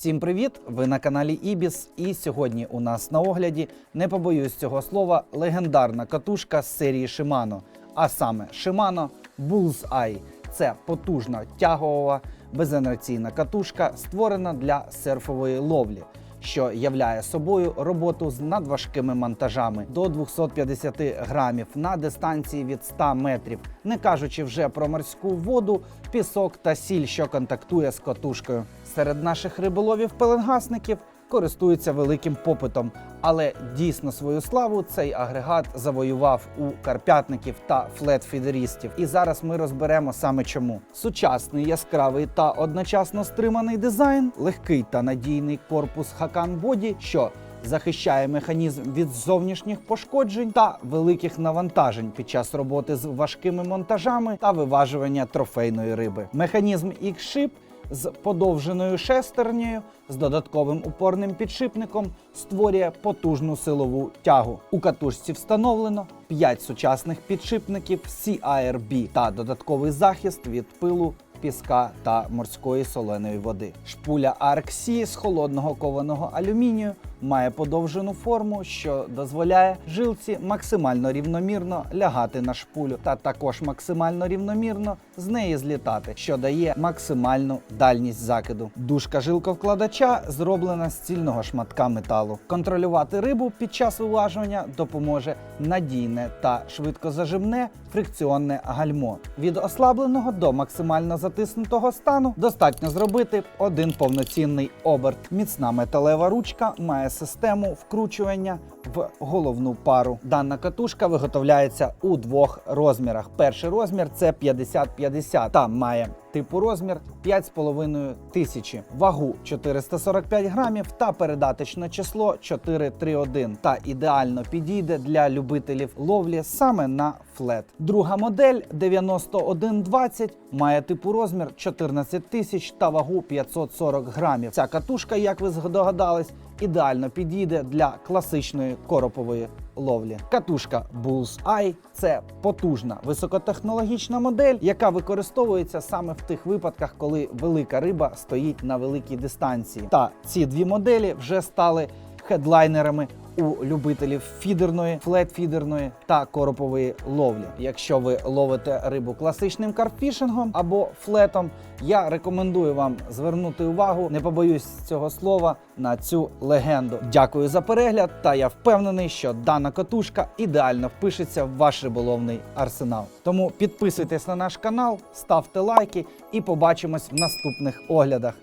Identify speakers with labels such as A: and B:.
A: Всім привіт! Ви на каналі Ібіс. І сьогодні у нас на огляді не побоюсь цього слова легендарна катушка з серії Shimano. А саме Shimano Bullseye. Це потужна тяговова безінерційна катушка, створена для серфової ловлі. Що являє собою роботу з надважкими монтажами до 250 грамів на дистанції від 100 метрів, не кажучи вже про морську воду, пісок та сіль, що контактує з катушкою. Серед наших риболовів-пеленгасників користується великим попитом, але дійсно свою славу цей агрегат завоював у карпятників та флетфідерістів. І зараз ми розберемо саме чому. Сучасний яскравий та одночасно стриманий дизайн, легкий та надійний корпус Hakan Body, що захищає механізм від зовнішніх пошкоджень та великих навантажень під час роботи з важкими монтажами та виважування трофейної риби. Механізм X-Ship з подовженою шестернею з додатковим упорним підшипником створює потужну силову тягу. У катушці встановлено 5 сучасних підшипників CIRB та додатковий захист від пилу. Піска та морської соленої води. Шпуля ARC-C з холодного кованого алюмінію має подовжену форму, що дозволяє жилці максимально рівномірно лягати на шпулю, та також максимально рівномірно з неї злітати, що дає максимальну дальність закиду. Дужка жилковкладача зроблена з цільного шматка металу. Контролювати рибу під час вилажування допоможе надійне та швидкозажимне фрикціонне гальмо. Від ослабленого до максимально затиснутого стану достатньо зробити один повноцінний оберт. Міцна металева ручка має систему вкручування в головну пару. Дана катушка виготовляється у двох розмірах. Перший розмір це 50-50 та має типу розмір 5,5 тисячі, вагу 445 грамів та передаточне число 431 та ідеально підійде для любителів ловлі саме на флет. Друга модель 9120 має типу розмір 14 тисяч та вагу 540 грамів. Ця катушка, як ви здогадались, ідеально підійде для класичної коропової ловлі. Катушка Bullseye – це потужна високотехнологічна модель, яка використовується саме в тих випадках, коли велика риба стоїть на великій дистанції. Та ці дві моделі вже стали хедлайнерами у любителів фідерної, флетфідерної та коропової ловлі. Якщо ви ловите рибу класичним карпфішингом або флетом, я рекомендую вам звернути увагу, не побоюсь цього слова, на цю легенду. Дякую за перегляд, та я впевнений, що дана катушка ідеально впишеться в ваш риболовний арсенал. Тому підписуйтесь на наш канал, ставте лайки і побачимось в наступних оглядах.